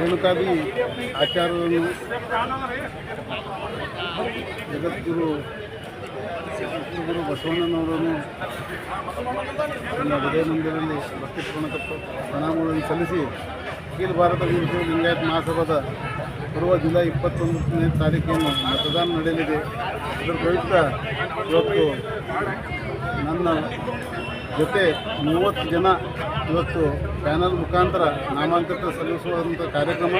ರೇಣುಕಾದಿ ಆಚಾರ್ಯರನ್ನು ಜಗದ್ಗುರು ಗುರು ಬಸವಣ್ಣನವರನ್ನು ತನ್ನ ಹೃದಯ ಮಂದಿರದಲ್ಲಿ ಭಕ್ತಿ ಪ್ರಣಾಮಗಳನ್ನು ಸಲ್ಲಿಸಿ ಅಖಿಲ ಭಾರತ ವಿಶ್ವ ಲಿಂಗಾಯತ್ ಮಹಾಸಭಾದ ಬರುವ ಜುಲೈ ಇಪ್ಪತ್ತೊಂದನೇ ತಾರೀಕಿನ ಮತದಾನ ನಡೆಯಲಿದೆ. ಇದರ ಪ್ರಯುಕ್ತ ಇವತ್ತು ನನ್ನ ಜೊತೆ ಮೂವತ್ತು ಜನ ಇವತ್ತು ಪ್ಯಾನಲ್ ಮುಖಾಂತರ ನಾಮಾಂಕನ ಸಲ್ಲಿಸುವಂಥ ಕಾರ್ಯಕ್ರಮ.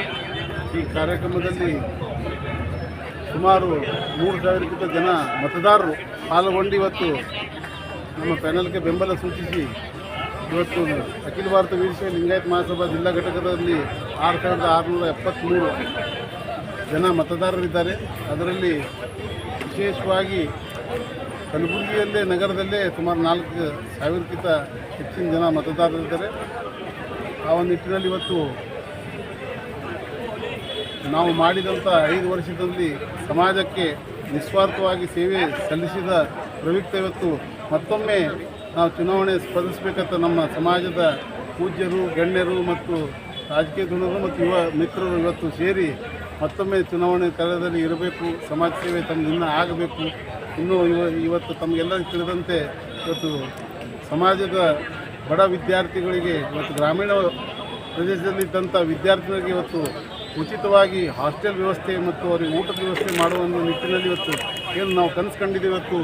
ಈ ಕಾರ್ಯಕ್ರಮದಲ್ಲಿ ಸುಮಾರು ಮೂರು ಸಾವಿರಕ್ಕಿಂತ ಜನ ಮತದಾರರು ಪಾಲ್ಗೊಂಡು ಇವತ್ತು ನಮ್ಮ ಪ್ಯಾನಲ್ಗೆ ಬೆಂಬಲ ಸೂಚಿಸಿ ಇವತ್ತು ಅಖಿಲ ಭಾರತ ವೀರಶೈವ ಲಿಂಗಾಯತ್ ಮಹಾಸಭಾ ಜಿಲ್ಲಾ ಘಟಕದಲ್ಲಿ ಆರು ಸಾವಿರದ ಆರುನೂರ ಎಪ್ಪತ್ತ್ಮೂರು ಜನ ಮತದಾರರಿದ್ದಾರೆ. ಅದರಲ್ಲಿ ವಿಶೇಷವಾಗಿ ಕಲಬುರಗಿಯಲ್ಲೇ ನಗರದಲ್ಲೇ ಸುಮಾರು ನಾಲ್ಕು ಸಾವಿರಕ್ಕಿಂತ ಹೆಚ್ಚಿನ ಜನ ಮತದಾರರಿದ್ದಾರೆ ಆ ಒಂದು ನಿಟ್ಟಿನಲ್ಲಿ ಇವತ್ತು ನಾವು ಮಾಡಿದಂಥ ಐದು ವರ್ಷದಲ್ಲಿ ಸಮಾಜಕ್ಕೆ ನಿಸ್ವಾರ್ಥವಾಗಿ ಸೇವೆ ಸಲ್ಲಿಸಿದ ಪ್ರಯುಕ್ತ ಇವತ್ತು ಮತ್ತೊಮ್ಮೆ ನಾವು ಚುನಾವಣೆ ಸ್ಪರ್ಧಿಸಬೇಕಂತ ನಮ್ಮ ಸಮಾಜದ ಪೂಜ್ಯರು, ಗಣ್ಯರು ಮತ್ತು ರಾಜಕೀಯ ಮತ್ತು ಯುವ ಮಿತ್ರರು ಇವತ್ತು ಸೇರಿ ಮತ್ತೊಮ್ಮೆ ಚುನಾವಣೆ ಕಾರ್ಯದಲ್ಲಿ ಇರಬೇಕು, ಸಮಾಜ ಸೇವೆ ತಮ್ಮ ಇನ್ನೂ ಆಗಬೇಕು. ಇನ್ನೂ ಇವ, ಇವತ್ತು ತಮಗೆಲ್ಲರಿಗೂ ತಿಳಿದಂತೆ ಇವತ್ತು ಸಮಾಜದ ಬಡ ವಿದ್ಯಾರ್ಥಿಗಳಿಗೆ ಇವತ್ತು ಗ್ರಾಮೀಣ ಪ್ರದೇಶದಲ್ಲಿದ್ದಂಥ ವಿದ್ಯಾರ್ಥಿಗಳಿಗೆ ಇವತ್ತು ಉಚಿತವಾಗಿ ಹಾಸ್ಟೆಲ್ ವ್ಯವಸ್ಥೆ ಮತ್ತು ಅವರಿಗೆ ಊಟದ ವ್ಯವಸ್ಥೆ ಮಾಡುವ ಒಂದು ನಿಟ್ಟಿನಲ್ಲಿ ಇವತ್ತು ಏನು ನಾವು ಕನಸು ಕಂಡಿದ್ದೀವಿ ಇವತ್ತು.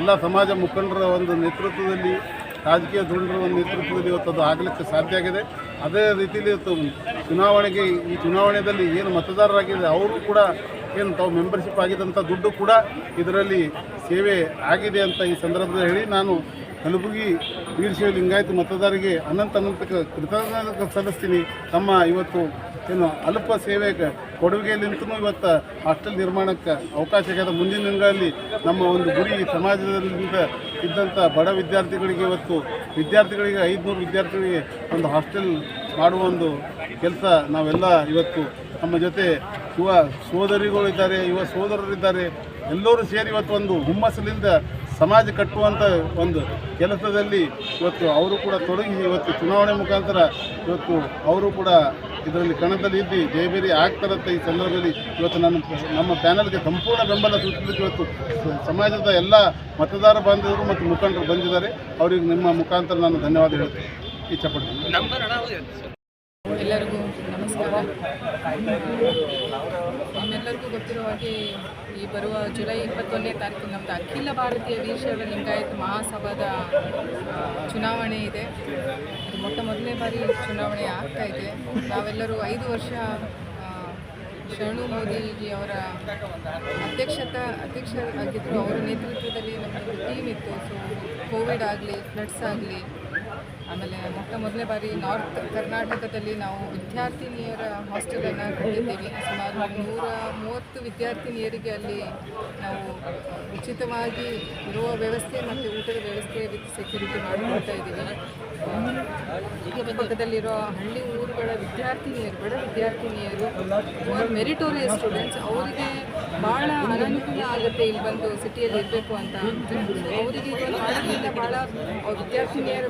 ಎಲ್ಲ ಸಮಾಜ ಮುಖಂಡರ ಒಂದು ನೇತೃತ್ವದಲ್ಲಿ, ರಾಜಕೀಯ ಧುರೀಣರ ಒಂದು ನೇತೃತ್ವದಲ್ಲಿ ಇವತ್ತು ಅದು ಆಗಲಿಕ್ಕೆ ಸಾಧ್ಯ ಆಗಿದೆ. ಅದೇ ರೀತಿಯಲ್ಲಿ ಇವತ್ತು ಚುನಾವಣೆಗೆ ಈ ಚುನಾವಣೆಯಲ್ಲಿ ಏನು ಮತದಾರರಾಗಿದೆ ಅವರು ಕೂಡ ಏನು ತಾವು ಮೆಂಬರ್ಶಿಪ್ ಆಗಿದ್ದಂಥ ದುಡ್ಡು ಕೂಡ ಇದರಲ್ಲಿ ಸೇವೆ ಆಗಿದೆ ಅಂತ ಈ ಸಂದರ್ಭದಲ್ಲಿ ಹೇಳಿ ನಾನು ಕಲಬುಗಿ ವೀರಶೈವ ಲಿಂಗಾಯತ ಮತದಾರರಿಗೆ ಅನಂತ ಅನಂತ ಕೃತಜ್ಞತೆ ಸಲ್ಲಿಸ್ತೀನಿ. ತಮ್ಮ ಇವತ್ತು ಏನು ಅಲ್ಪ ಸೇವೆ ಕೊಡುಗೆಯಲ್ಲಿಂತಲೂ ಇವತ್ತು ಹಾಸ್ಟೆಲ್ ನಿರ್ಮಾಣಕ್ಕೆ ಅವಕಾಶ ಆಗ್ಯದ ಮುಂದಿನ ದಿನಗಳಲ್ಲಿ ನಮ್ಮ ಒಂದು ಗುರಿ ಸಮಾಜದಲ್ಲಿ ಇದ್ದಂಥ ಬಡ ವಿದ್ಯಾರ್ಥಿಗಳಿಗೆ ಇವತ್ತು ವಿದ್ಯಾರ್ಥಿಗಳಿಗೆ ಐದುನೂರು ವಿದ್ಯಾರ್ಥಿಗಳಿಗೆ ಒಂದು ಹಾಸ್ಟೆಲ್ ಮಾಡುವ ಒಂದು ಕೆಲಸ ನಾವೆಲ್ಲ ಇವತ್ತು ನಮ್ಮ ಜೊತೆ ಯುವ ಸೋದರಿಗಳು ಇದ್ದಾರೆ, ಯುವ ಸೋದರರಿದ್ದಾರೆ ಎಲ್ಲರೂ ಸೇರಿ ಇವತ್ತು ಒಂದು ಹುಮ್ಮಸ್ಸಿನಿಂದ ಸಮಾಜ ಕಟ್ಟುವಂಥ ಒಂದು ಕೆಲಸದಲ್ಲಿ ಇವತ್ತು ಅವರು ಕೂಡ ತೊಡಗಿ ಇವತ್ತು ಚುನಾವಣೆ ಮುಖಾಂತರ ಇವತ್ತು ಅವರು ಕೂಡ ಇದರಲ್ಲಿ ಕಣದಲ್ಲಿ ಇದ್ದು ಜಯಬೇರಿ ಆಗ್ತಾರಂತ ಈ ಸಂದರ್ಭದಲ್ಲಿ ಇವತ್ತು ನನ್ನ ನಮ್ಮ ಪ್ಯಾನಲ್ಗೆ ಸಂಪೂರ್ಣ ಬೆಂಬಲ ಸೂಚಿಸಲಿಕ್ಕೆ ಇವತ್ತು ಸಮಾಜದ ಎಲ್ಲ ಮತದಾರ ಬಾಂಧವರು ಮತ್ತು ಮುಖಂಡರು ಬಂದಿದ್ದಾರೆ. ಅವರಿಗೆ ನಿಮ್ಮ ಮುಖಾಂತರ ನಾನು ಧನ್ಯವಾದ ಹೇಳ್ತೀನಿ ಇಚ್ಛಪಡ್ತೀನಿ ಎಲ್ಲರಿಗೂ ನಮಸ್ಕಾರ. ನಿಮ್ಮೆಲ್ಲರಿಗೂ ಗೊತ್ತಿರೋ ಹಾಗೆ ಈ ಬರುವ ಜುಲೈ ಇಪ್ಪತ್ತೊಂದನೇ ತಾರೀಕು ನಮ್ಮದು ಅಖಿಲ ಭಾರತೀಯ ವೀರಶೈವ ಲಿಂಗಾಯತ್ ಮಹಾಸಭಾದ ಚುನಾವಣೆ ಇದೆ. ಇದು ಮೊಟ್ಟ ಮೊದಲನೇ ಬಾರಿ ಚುನಾವಣೆ ಆಗ್ತಾ ಇದೆ. ನಾವೆಲ್ಲರೂ ಐದು ವರ್ಷ ಶರಣು ಮೋದಿಜಿ ಅವರ ಅಧ್ಯಕ್ಷತ ಅಧ್ಯಕ್ಷರಾಗಿದ್ದರು ಅವರ ನೇತೃತ್ವದಲ್ಲಿ ನಮ್ಮದು ಟೀಮ್ ಇತ್ತು. ಸೊ ಕೋವಿಡ್ ಆಗಲಿ ಫ್ಲಡ್ಸ್ ಆಗಲಿ ಆಮೇಲೆ ಮೊಟ್ಟ ಮೊದಲನೇ ಬಾರಿ ನಾರ್ತ್ ಕರ್ನಾಟಕದಲ್ಲಿ ನಾವು ವಿದ್ಯಾರ್ಥಿನಿಯರ ಹಾಸ್ಟೆಲನ್ನು ಕಟ್ಟಿದ್ದೀವಿ. ಸುಮಾರು ನೂರ ಮೂವತ್ತು ವಿದ್ಯಾರ್ಥಿನಿಯರಿಗೆ ಅಲ್ಲಿ ನಾವು ಉಚಿತವಾಗಿ ಇರುವ ವ್ಯವಸ್ಥೆ ಮತ್ತು ಊಟದ ವ್ಯವಸ್ಥೆ ವಿತ್ ಸೆಕ್ಯೂರಿಟಿ ಮಾಡಿಕೊಡ್ತಾ ಇದ್ದೀವಿ. ಪಕ್ಕದಲ್ಲಿರುವ ಹಳ್ಳಿ ಊರುಗಳ ವಿದ್ಯಾರ್ಥಿನಿಯರು, ಬಡ ವಿದ್ಯಾರ್ಥಿನಿಯರು ಮೆರಿಟೋರಿಯಸ್ ಸ್ಟೂಡೆಂಟ್ಸ್ ಅವರಿಗೆ ಭಾಳ ಅನನುಕೂಲ ಆಗುತ್ತೆ ಇಲ್ಲಿ ಬಂದು ಸಿಟಿಯಲ್ಲಿ ಇರಬೇಕು ಅಂತ. ಅವರಿಗೆ ಭಾಳ ವಿದ್ಯಾರ್ಥಿನಿಯರ